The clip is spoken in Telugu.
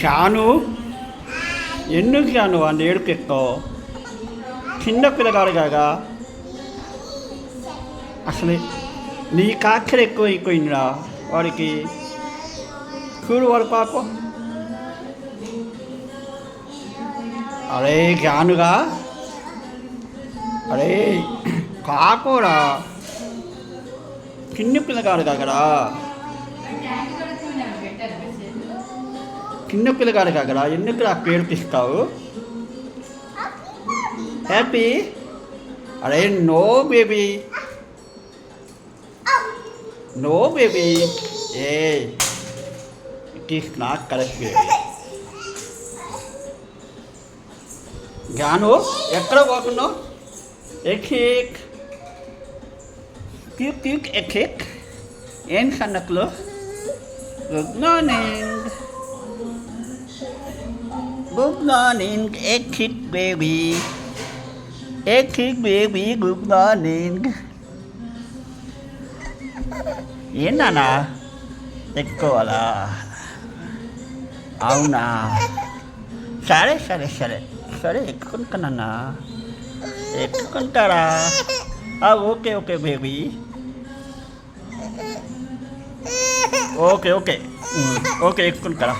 జాను ఎందుకు జాను వాడిని ఏడుకెక్కో చిన్న పిల్లగాడు కాగా అసలే నీ కాకర ఎక్కువ అయిపోయిందిరా వాడికి చూడు వాడు పాపం అరే జానుగా అరే కాకోరా చిన్న పిల్లగాడు కాకరా చిన్న పిల్లగాడు కాకరా ఎందుకు నాకు పేరుపిస్తావు హ్యాపీ అరే no baby no baby A it is not correct baby Janu ఎక్కడ పోతున్నావు ఎక్కిక్ క్యూక్ క్యూక్ ఎక్కిక్ ఏం సన్నకులు గుడ్ మార్నింగ్ గుడ్ మార్నింగ్ ఎక్కిక్ బేబీ ఎక్కిక్ బేబీ గుడ్ మార్నింగ్ ఏంటన్నా ఎక్కువాలా అవునా సరే సరే సరే సరే ఎక్కుకుంటానన్నా ఎక్కుకుంటారా okay okay baby okay okay okay ఎక్కుకుంటారా